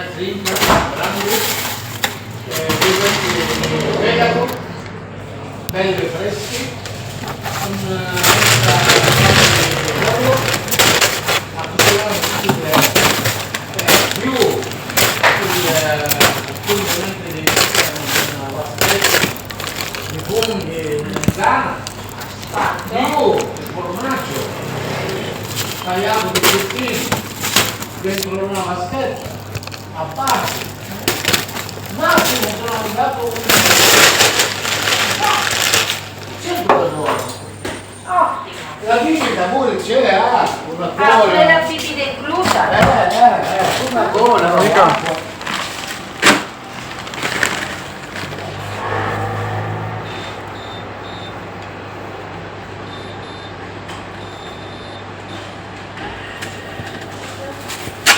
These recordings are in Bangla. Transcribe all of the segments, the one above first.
una cricca grande, eh, fegato, belli freschi, una di oro, a tutelare tutti eh, più il componente di vaschetta, di funghi, di zana, più il formaggio tagliato di pezzini dentro una vaschetta a parte. Massimo sono arrivato con il certo per loro la visita pure c'era eh? una cola ah pure la bibita inclusa. Eh eh eh una ah. cola no?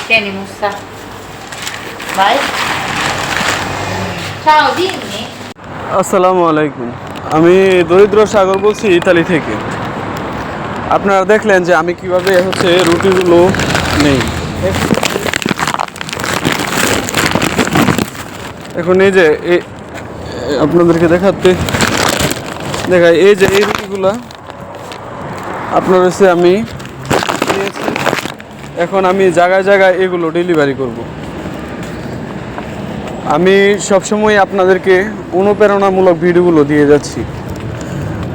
Tieni Mussa. Ciao, dimmi. আসসালামু আলাইকুম। আমি দরিদ্র সাগর বলছি ইতালি থেকে। আপনারা দেখলেন যে আমি কীভাবে হচ্ছে রুটিগুলো নেই। এখন এই যে আপনাদেরকে দেখাতে দেখাই এই যে এই রুটিগুলো আপনার হচ্ছে আমি এখন আমি জায়গায় জায়গায় এগুলো ডেলিভারি করব। আমি সবসময় আপনাদেরকে অনুপ্রেরণামূলক ভিডিওগুলো দিয়ে যাচ্ছি।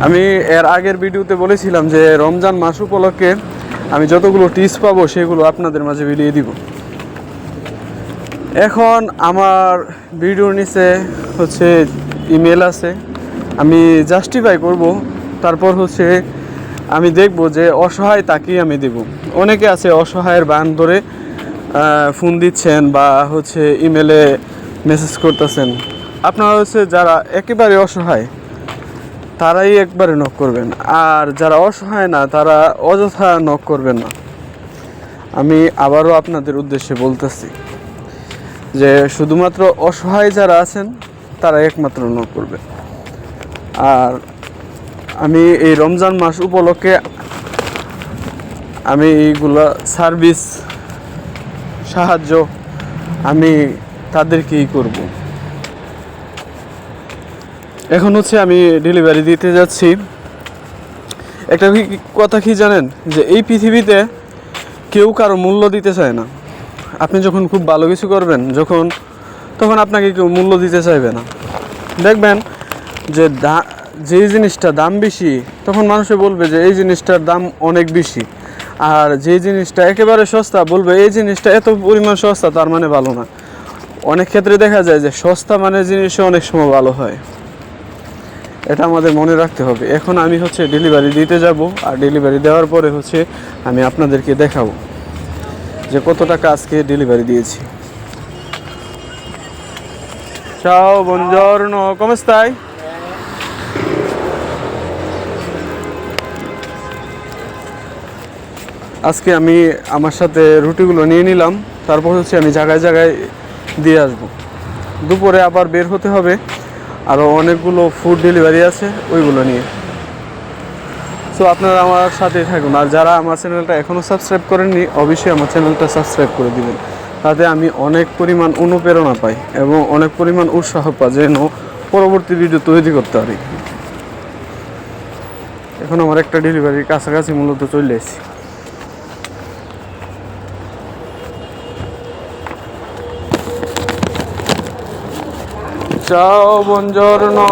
আমি এর আগের ভিডিওতে বলেছিলাম যে রমজান মাস উপলক্ষে আমি যতগুলো টিপস পাবো সেগুলো আপনাদের মাঝে বিলিয়ে দিব। এখন আমার ভিডিওর নিচে হচ্ছে ইমেল আছে। আমি জাস্টিফাই করব, তারপর হচ্ছে আমি দেখব যে অসহায় তাকেই আমি দেব। অনেকে আছে অসহায়ের বান ধরে ফোন দিচ্ছেন বা হচ্ছে ইমেলে মেসেজ করতেছেন। আপনারা হচ্ছে যারা একেবারে অসহায়, তারাই একবারে নক করবেন। আর যারা অসহায় না, তারা অযথা নক করবেন না। আমি আবারও আপনাদের উদ্দেশ্যে বলতেছি যে, শুধুমাত্র অসহায় যারা আছেন, তারা একমাত্র নক করবে। আর আমি এই রমজান মাস উপলক্ষে আমি এইগুলা সার্ভিস সাহায্য আমি তাদেরকেই করব। এখন হচ্ছে আমি ডেলিভারি দিতে যাচ্ছি। একটা কথা কি জানেন? যে এই পৃথিবীতে কেউ কারও মূল্য দিতে চায় না। আপনি যখন খুব ভালো কিছু করবেন, যখন, তখন আপনাকে কেউ মূল্য দিতে চাইবে না। দেখবেন যে দা, যেই জিনিসটা দাম বেশি, তখন মানুষে বলবে যে এই জিনিসটার দাম অনেক বেশি। আর যে জিনিসটা একেবারে সস্তা, বলবে এই জিনিসটা এত পরিমাণ সস্তা, তার মানে ভালো না। অনেক ক্ষেত্রে দেখা যায় যে সস্তা মানে জিনিসও অনেক সময় ভালো হয়। এটা আমাদের মনে রাখতে হবে। এখন আমি হচ্ছে ডেলিভারি দিতে যাব আর ডেলিভারি দেওয়ার পরে হচ্ছে আমি আপনাদেরকে দেখাবো যে কত টাকা আজকে ডেলিভারি দিয়েছি। Ciao, buongiorno, come আজকে আমি আমার সাথে রুটিগুলো নিয়ে নিলাম তারপর হচ্ছে আমি জায়গায় জায়গায় দিয়ে আসব। দুপুরে আবার বের হতে হবে। আরও অনেকগুলো ফুড ডেলিভারি আছে, ওইগুলো নিয়ে। সো আপনারা আমার সাথেই থাকুন। আর যারা আমার চ্যানেলটা এখনও সাবস্ক্রাইব করেননি, অবশ্যই আমার চ্যানেলটা সাবস্ক্রাইব করে দিবেন। তাতে আমি অনেক পরিমাণ অনুপ্রেরণা পাই এবং অনেক পরিমাণ উৎসাহ পাই যেন পরবর্তী ভিডিও তৈরি করতে পারি। এখন আমার একটা ডেলিভারির কাছাকাছি মূলত চলে এসেছি। Ciao, buongiorno.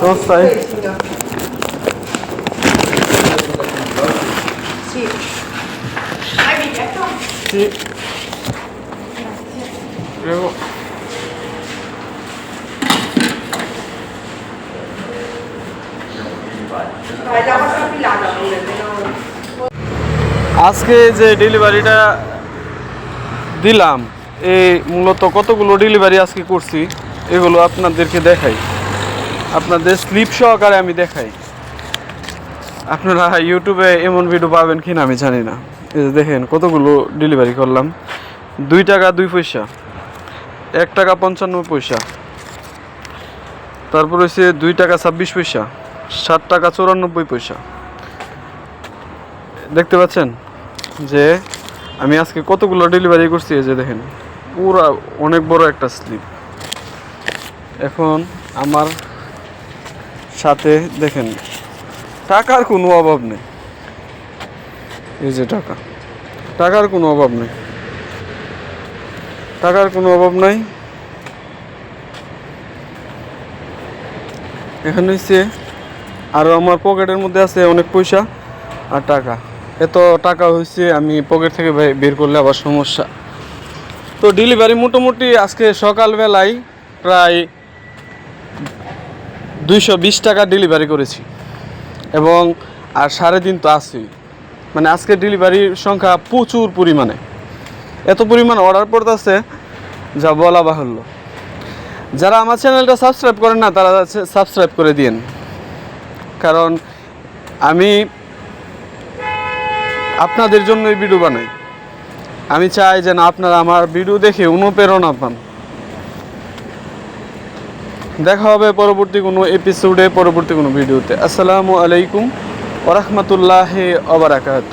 Come stai? Sì. Hai biglietto? Sì. Prego. Pure, almeno... আজকে যে ডেলিভারিটা দিলাম এই মূলত কতগুলো ডেলিভারি আজকে করছি, এগুলো আপনাদেরকে দেখাই। আপনাদের স্লিপ সহকারে আমি দেখাই। আপনারা ইউটিউবে এমন ভিডিও পাবেন কি না আমি জানি না। এই যে দেখেন কতগুলো ডেলিভারি করলাম। দুই টাকা দুই পয়সা, এক টাকা পঞ্চান্ন পয়সা। তারপর হচ্ছে দুই টাকা ছাব্বিশ পয়সা ষাট টাকা চৌরানব্বই পয়সা। দেখতে পাচ্ছেন যে আমি আজকে কতগুলো ডেলিভারি করছি, এই যে দেখেন। পুরা অনেক বড় একটা স্লিপ। এখন আমার সাথে দেখেন, টাকার কোনো অভাব নেই। এই যে টাকা, টাকার কোনো অভাব নেই। টাকার কোনো অভাব নাই। এখানে হচ্ছে আরও আমার পকেটের মধ্যে আছে অনেক পয়সা আর টাকা। এত টাকা হয়েছে আমি পকেট থেকে বের করলে আবার সমস্যা। তো ডেলিভারি মোটামুটি আজকে সকালবেলায় প্রায় দুইশো বিশ টাকা ডেলিভারি করেছি। এবং আর সাড়ে দিন তো আছেই। মানে আজকে ডেলিভারির সংখ্যা প্রচুর পরিমাণে। এত পরিমাণ অর্ডার পড়তেছে, যা বলা বাহুল্য। যারা আমার চ্যানেলটা সাবস্ক্রাইব করেন না, তারা সাবস্ক্রাইব করে দিন কারণ আমি আপনাদের জন্যই ভিডিও বানাই। আমি চাই যেন আপনারা আমার ভিডিও দেখে অনুপ্রেরণা পান। দেখা হবে পরবর্তী কোনো এপিসোডে পরবর্তী কোনো ভিডিওতে। আসসালামু আলাইকুম ওরহমতুল্লাহ ওবরাকাত